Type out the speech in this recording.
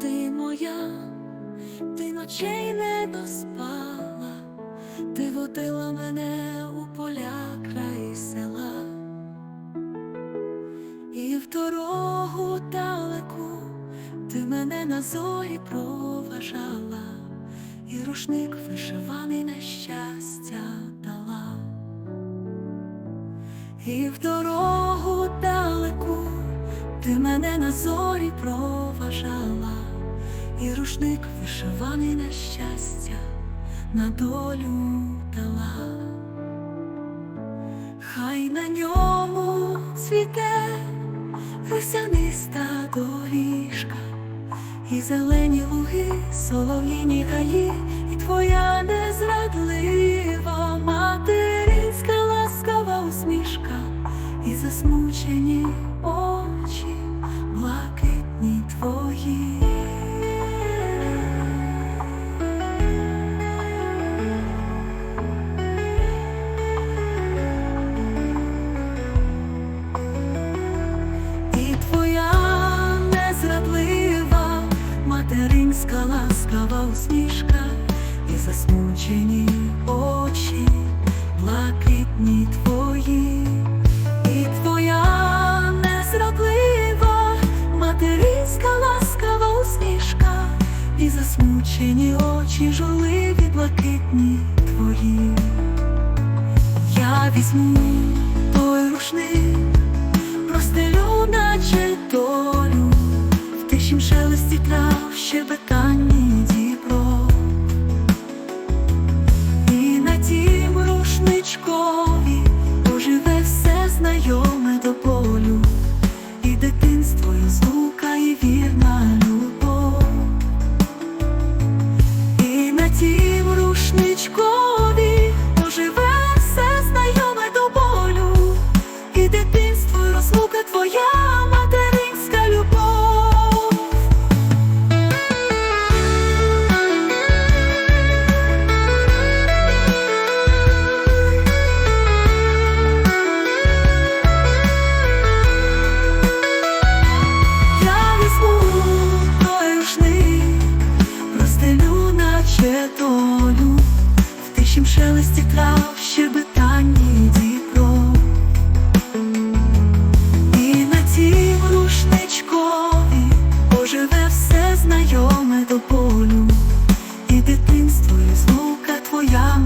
ти моя, ти ночей не доспала, ти водила мене у поля край села, і в дорогу далеку ти мене на зорі проважала, і рушник вишиваний на щастя дала. І в ти мене на зорі проважала, і рушник вишиваний на щастя, на долю дала. Хай на ньому цвіте весяниста доріжка, і зелені луги, солов'їні гаї, і твоя незрадлива материнська твої. І твоя незрадлива материнська ласкава усмішка, і засмучені очі, блакитні твої, засмучені очі, журливі, блакитні твої. Я візьму той рушник простелю, наче долю, в тишім шелесті трав, щебетанні долю, в тишім шелесті трав, щебетанні дібро. І на тім рушничкові оживе все знайоме до болю, і дитинство, і звука твоя